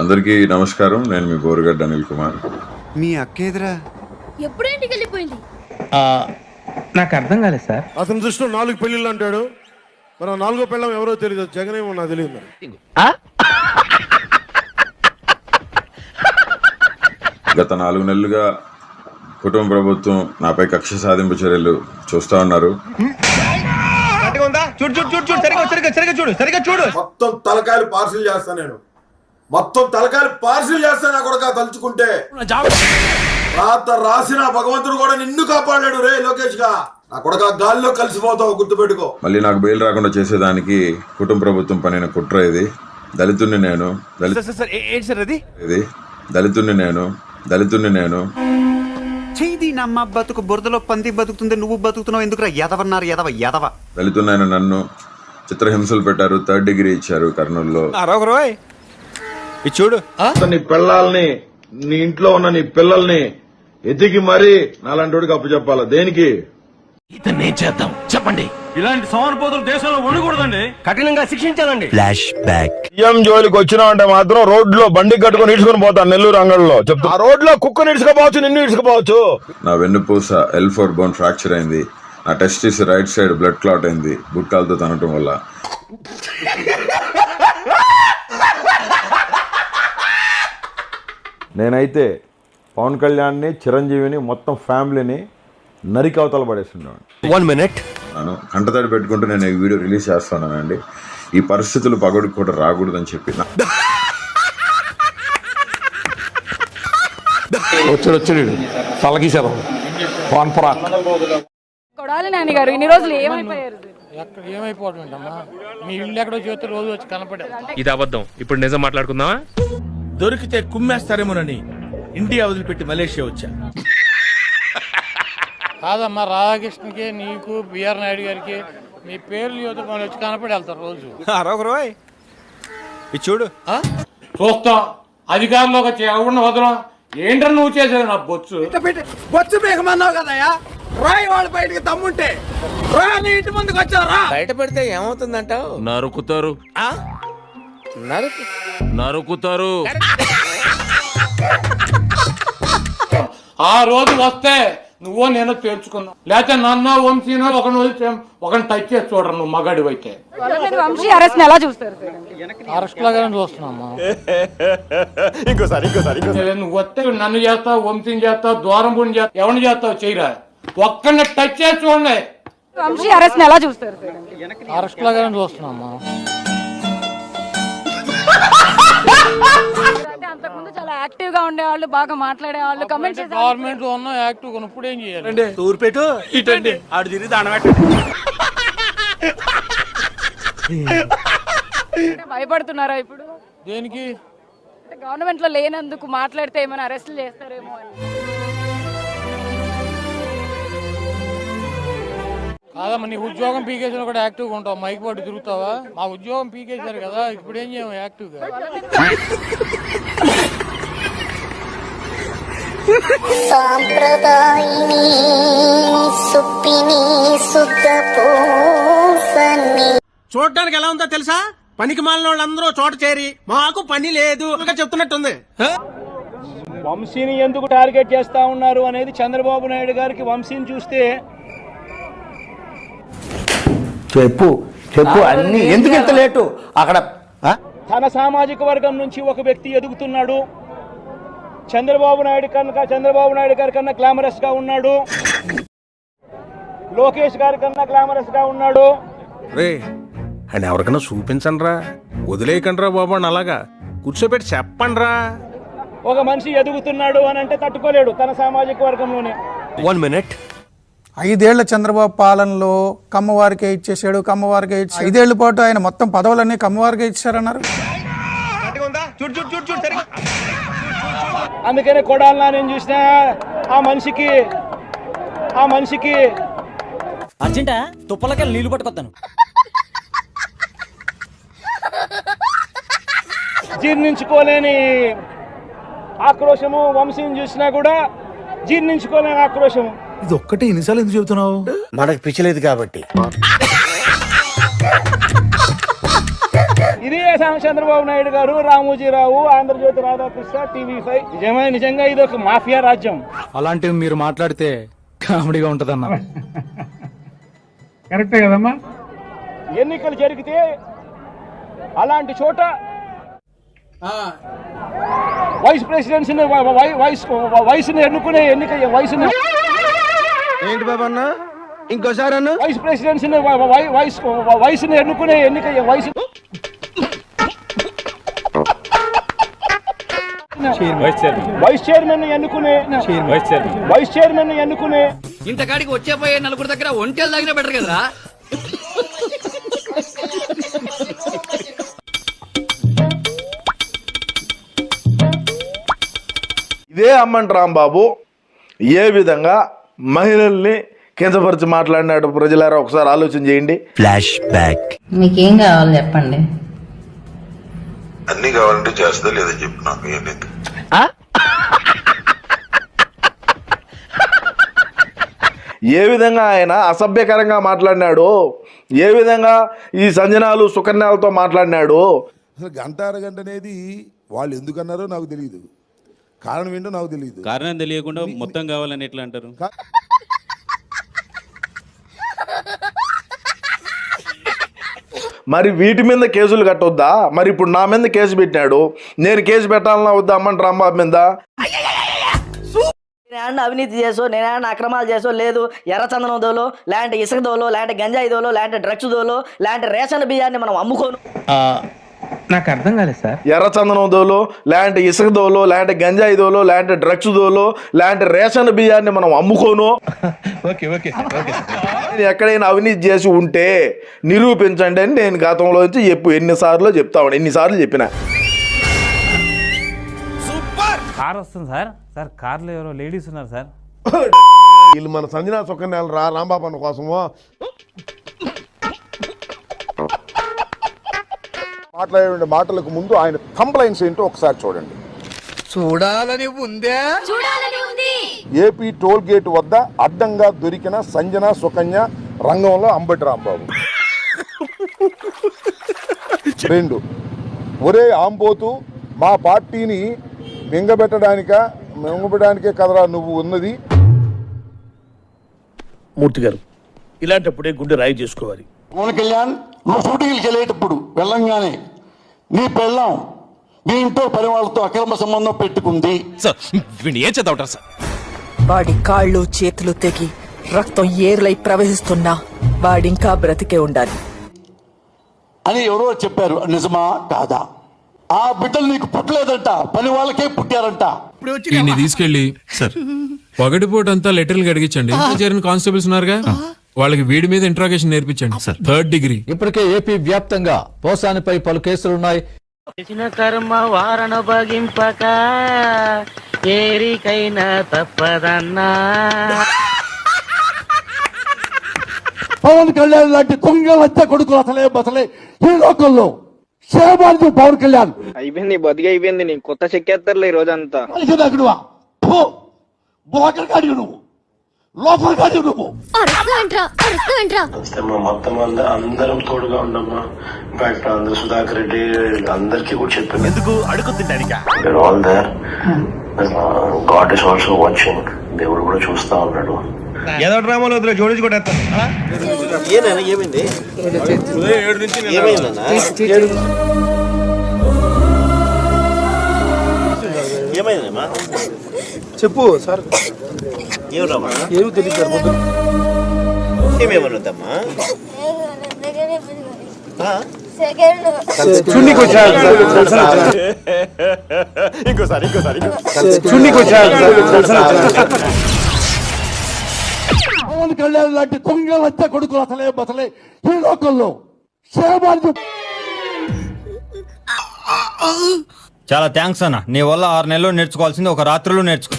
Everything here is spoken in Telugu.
అందరికీ నమస్కారం. నేను మీ బోరుగడ్డ అనిల్ కుమార్. మీ అక్కేదిరా ఎప్పుడు ఇంటికి వెళ్ళిపోయింది. నాకు అర్థం కాలేదు సార్. అతని దృష్టిలో నాలుగు పెళ్ళిళ్ళు అంటాడు. మరి ఆ నాలుగో పెళ్ళం ఎవరో తెలియదు జగన్ ఏమో నాకు తెలియదు మరి. గత నాలుగు నెలలుగా కుటుంబ ప్రభుత్వం నాపై కక్ష సాధింపు చర్యలు చూస్తా ఉన్నారు. చూడు చూడు చూడు చూడు. సరిగా సరిగా సరిగా చూడు సరిగా చూడు. మొత్తం తలకాయలు పార్సిల్ చేస్తా నేను. మొత్తం తలకాయలు పార్సిల్ చేస్తా నా కొడుక తలుచుకుంటే. రాత రాసిన భగవంతుడు కూడా నిన్ను కాపాడాడు రే లోకేష్గా. నా కొడుక గాల్లో కలిసిపోతావు గుర్తుపెట్టుకో. మళ్ళీ నాకు బెయిల్ రాకుండా చేసేదానికి కుటుంబ ప్రభుత్వం పనిన కుట్ర ఇది. దళితుణ్ణి నేను ఇది. దళితుణ్ణి నేను దళితుణ్ణి నేను. చేయి నమ్మ బతుకు బురదలో పంది బతుకుతుంది నువ్వు బతుకుతున్నావు ఎందుకురా ఎదవన్నారు ఎదవ ఎదవ దళితున్నైన నన్ను చిత్రహింసలు పెట్టారు థర్డ్ డిగ్రీ ఇచ్చారు కర్నూలులో. ఇది చూడు. నీ పిల్లల్ని నీ ఇంట్లో ఉన్న నీ పిల్లల్ని ఎతికి మరీ నాలంటోడికి అప్పు చెప్పాలా? దేనికి? ఇలాంటి సోమరిపోతులు దేశంలో ఉండకూడదండి. కఠినంగా శిక్షించాలండి. సీఎం జోలికి వచ్చినావంటే మాత్రం రోడ్లో బండి కట్టుకుని ఇడుచుకుని పోతాను నెల్లూరు అంగడిలో. చెప్తా. ఆ రోడ్లో కుక్కని ఇడుచుకోపోవచ్చు నిన్ను ఇడుచుకోపోవచ్చు నా వెన్నుపూస ఎల్ ఫోర్ బోన్ ఫ్రాక్చర్ అయింది. నా testis right side blood clot అయింది. గుట్కాలతో తనటం వల్ల. నేనైతే పవన్ కళ్యాణ్ని చిరంజీవిని మొత్తం ఫ్యామిలీని నరికి అవతల పడేస్తున్నాను వన్ మినిట్ నేను కంటతడి పెట్టుకుంటూ నేను ఈ వీడియో రిలీజ్ చేస్తున్నానండి. ఈ పరిస్థితులు పగడికి కూడా రాకూడదని చెప్పి. వచ్చాడు వచ్చాడు తలగీశారు పాన్ పరాక్ కొడాలి నాని గారు ఇన్ని రోజులు ఏమైపోయారు? ఏంటమ్మా? మీ ఇల్లు ఎక్కడో చేస్తే రోజు వచ్చి కనపడే ఇది అబద్ధం. ఇప్పుడు నిజం మాట్లాడుకుందామా? దొరికితే కుమ్మేస్తారేమోనని ఇండియా వదిలిపెట్టి మలేషియా వచ్చా. కాదమ్మా రాధాకృష్ణకి నీకు బిఆర్ నాయుడు గారికి మీ పేర్లు యువత వచ్చి కనపడి వెళ్తారు రోజు. అరొకరోయ్ ఇది చూడు. చూస్తాం. అధికారంలోకి వచ్చి ఎవరిని వదలం? ఏంటని నువ్వు చేసేది? నా బొచ్చు. బొచ్చు బేగమన్నావు కదయ్యా రాయి వాళ్ళ బయటికి తమ్ముంటే రా నీ ఇంటి ముందుకు వచ్చారా బయట పెడితే ఏమవుతుందంటావు? నరుకుతారు. నరకు. నరుకుతారు. ఆ రోజు వస్తే నువ్వో నేను తేల్చుకున్నావు లేకపోతే నన్న వంశీనో వదిలి ఒకరిని టచ్ చేసి చూడరు నువ్వు మగాడి అయితే వంశీ అరెస్ట్ ఎలా చూస్తారు? అరెస్ట్ లాగానే నువ్వు వస్తే నన్ను చేస్తావు వంశీని చేస్తావు దూరం పుణ్యం చేస్తావు ఎవరిని చేస్తావు చేయరా? ఒక్కరిని టచ్ చేసి చూడండి. వంశీ అరెస్ట్ ఎలా చూస్తారు? అరెస్ట్ లాగానే చూస్తున్నామ్మా యాక్టివ్గా ఉండేవాళ్ళు బాగా మాట్లాడేవాళ్ళు కమెంట్ చేసే గవర్నమెంట్లో ఉన్న యాక్టివ్గా ఇప్పుడు ఏం చేయాలి? తూర్పేటు ఇటండి. ఆడు తిరిగి భయపడుతున్నారా ఇప్పుడు? దేనికి? గవర్నమెంట్లో లేనందుకు మాట్లాడితే ఏమైనా అరెస్టులు చేస్తారేమో అని. కాదమ్మా నీ ఉద్యోగం పీకేసిన కూడా యాక్టివ్గా ఉంటావు. మైక్ పట్టు తిరుగుతావా? మా ఉద్యోగం పీకేశారు కదా ఇప్పుడు ఏం చేయము యాక్టివ్గా సాంప్రదాయిని సుప్పిని చూడటానికి ఎలా ఉందో తెలుసా? పనికి మాలిన వాళ్ళందరూ చోట చేరి మాకు పని లేదు చెప్తున్నట్టుంది. వంశీని ఎందుకు టార్గెట్ చేస్తా ఉన్నారు అనేది చంద్రబాబు నాయుడు గారికి వంశీని చూస్తే చెప్పు చెప్పు అన్ని ఎందుకు ఇంత లేటు? అక్కడ తన సామాజిక వర్గం నుంచి ఒక వ్యక్తి ఎదుగుతున్నాడు. చంద్రబాబు నాయుడు కనుక చంద్రబాబు నాయుడు గారి కన్నా గ్లామరస్గా ఉన్నాడు. లోకేష్ గారి కన్నా గ్లామరస్గా ఉన్నాడు. రే అండ్ ఎవరికైనా చూపించండి రా వదిలేయకండి రా బాబు అని అలాగా. కూర్చోబెట్టి చెప్పండి రా ఒక మనిషి ఎదుగుతున్నాడు అని అంటే తట్టుకోలేడు తన సామాజిక వర్గంలోనే. వన్ మినిట్ ఐదేళ్ళ చంద్రబాబు పాలనలో కమ్మవారికే ఇచ్చేసాడు కమ్మవారికే ఇచ్చి ఐదేళ్ళ పాటు ఆయన మొత్తం పదవులన్నీ కమ్మవారికే ఇచ్చారన్నారు. చూడు చూడు చూడు చూడు సరిగా అందుకనే కొడాలనా నేను చూసినా ఆ మనిషికి ఆ మనిషికి. అర్జెంటా? తుప్పలకెళ్ళి నీళ్ళు పట్టుకొస్తాను జీర్ణించుకోలేని ఆక్రోశము వంశీని చూసినా కూడా జీర్ణించుకోలేని ఆక్రోశము. ఇది ఒక్కటే ఎన్నిసార్లు ఎందుకు చెబుతున్నావు? మనకు పిచ్చలేదు కాబట్టి. ఇది చంద్రబాబు నాయుడు గారు రామోజీరావు ఆంధ్రజ్యోతి రాధాకృష్ణ టీవీ ఫైవ్. నిజమే నిజంగా ఇది ఒక మాఫియా రాజ్యం. అలాంటివి మీరు మాట్లాడితే కామెడీగా ఉంటదన్న. కరెక్టే కదమ్మా. ఎన్నికలు జరిగితే అలాంటి చోట వైస్ ప్రెసిడెంట్స్ వైస్ వయసుని ఎన్నుకునే ఎన్నిక వయసుని ఏంటి బాబు అన్న ఇంకోసారి అన్న. వైస్ ప్రెసిడెంట్స్ వైస్ వయసుని ఎన్నుకునే ఎన్నిక వయసు వైస్ చైర్మన్ ఎన్నుకునే వైస్ చైర్మన్ ఎన్నుకునే ఇంతకాడికి వచ్చే పోయే నలుగురు దగ్గర ఒంటెలు తాగినా బెటర్ కదా ఇదే అమ్మంట రాంబాబు ఏ విధంగా మహిళల్ని కించపరిచి మాట్లాడినాడు ప్రజలారా? ఒకసారి ఆలోచన చేయండి. ఫ్లాష్ బ్యాక్ మీకేం కావాలి చెప్పండి? అన్ని కావాలంటే చేస్తా లేదా చెప్పు నాకు ఏం విధంగా ఆయన అసభ్యకరంగా మాట్లాడినాడు ఏ విధంగా ఈ సంజనాలు సుకన్యాలతో మాట్లాడినాడు? అసలు గంట అరగంట అనేది వాళ్ళు ఎందుకు అన్నారో నాకు తెలియదు కారణం ఏంటో నాకు తెలియదు కారణం తెలియకుండా మొత్తం కావాలని ఎట్లా అంటారు? మరి వీటి మీద కేసులు కట్టొద్దా? మరి ఇప్పుడు నా మీద కేసు పెట్టినాడు. నేను కేసు పెట్టాలన్నా వద్దా? అమ్మంట రాంబాబు మీద. నేనేమన్నా అవినీతి చేసో నేనేమన్నా అక్రమాలు చేసో లేదు. ఎర్రచందనం దోలో లాంటి ఇసుక దోలో లాంటి గంజాయి దోలో లాంటి డ్రగ్స్ దోలో లాంటి రేషన్ బియ్యాన్ని మనం అమ్ముకోను. నాకు అర్థం కాలేదు సార్. ఎర్రచందనం దోలో లాంటి ఇసుక దోలో లాంటి గంజాయి దోలో లాంటి డ్రగ్స్ దోలో లాంటి రేషన్ బియ్యాన్ని మనం అమ్ముకోను. ఓకే ఓకే ఓకే నేను ఎక్కడైనా అవినీతి చేసి ఉంటే నిరూపించండి అని నేను గతంలో నుంచి చెప్పు ఎన్నిసార్లు చెప్తా ఉన్నాను ఎన్నిసార్లు చెప్పిన. కార్ వస్తుంది సార్. సార్ కార్లో ఎవరో లేడీస్ ఉన్నారు సార్. వీళ్ళు మన సంజనా సుకన్యాలు రా రాంబాబు అన్న కోసమో. మాట్లాడే మాటలకు ముందు ఆయన కంప్లైంట్స్ ఏంటో ఒకసారి చూడండి. చూడాలని ఉందే. ఏపీ టోల్ గేట్ వద్ద అడ్డంగా దొరికిన సంజన సుకన్య రంగంలో అంబటి రాంబాబు. రెండు. ఒరే ఆంబోతు మా పార్టీని మింగబెట్టడానిక మింగబెట్టడానికే కదరా నువ్వు ఉన్నది. మూర్తి గారు ఇలాంటప్పుడే గుండె రాయి చేసుకోవాలి. పవన్ కళ్యాణ్ నువ్వు షూటింగ్కి వెళ్ళేటప్పుడు వెళ్ళంగానే నీ పెళ్ళాం మీ ఇంట్లో పని వాళ్ళతో అక్రమ సంబంధం పెట్టుకుంది. ఏం చేద్దాం సార్? వాడి కాళ్ళు చేతులు తెగి రక్తం ఏరులై ప్రవహిస్తున్నా వాడింకా బ్రతికే ఉండాలి. అని ఎవరో చెప్పారు నిజమా కాదా? ఆ బిడ్డలు నీకు పుట్టలేదంట పని వాళ్ళకే పుట్టారంట. తీసుకెళ్ళి సార్. పగటిపూట అంతా లెటర్లు గడిగించండి చేరిన కానిస్టేబుల్స్ ఉన్నారుగా? వాళ్ళకి వీడి మీద ఇంట్రాగేషన్ నేర్పించండి. థర్డ్ డిగ్రీ ఇప్పటికే ఏపీ వ్యాప్తంగా పోసానిపై పలు కేసులున్నాయి కర్మ వారణ భగింపక ఏరికైనా తప్పదన్నా. పవన్ కళ్యాణ్ లాంటి దొంగ లచ్చ కొడుకులు అసలే బసలే ఈ లోకంలో. సేవార్థి పవన్ కళ్యాణ్. అయిపోయింది బతికి అయిపోయింది నీకు. కొత్త చెక్కేస్తారులే ఈ రోజంతా. బోకర్ కాడి నువ్వు. నువ్వు. మొత్తం అందరం తోడుగా ఉండమ్మా. ఇన్ఫాక్ట్ అందరు సుధాకర్ రెడ్డి అందరికీ కూడా చెప్పాను. ఎందుకు? అడుగు తింటానికా all there God is also watching దేవుడు కూడా చూస్తా ఉన్నాడు. ఏదో డ్రామాలో వదిలే జోడించి కూడా చెప్పు సార్. ఏమి తెలియదు ఇంకోసారి పవన్ కళ్యాణ్ లాంటి దొంగ లచ్చ కొడుకులు అసలే బసలే ఈ లోకంలో. చాలా థ్యాంక్స్ అన్న. నీ వల్ల ఆరు నెలలు నేర్చుకోవాల్సింది ఒక రాత్రిలో నేర్చుకో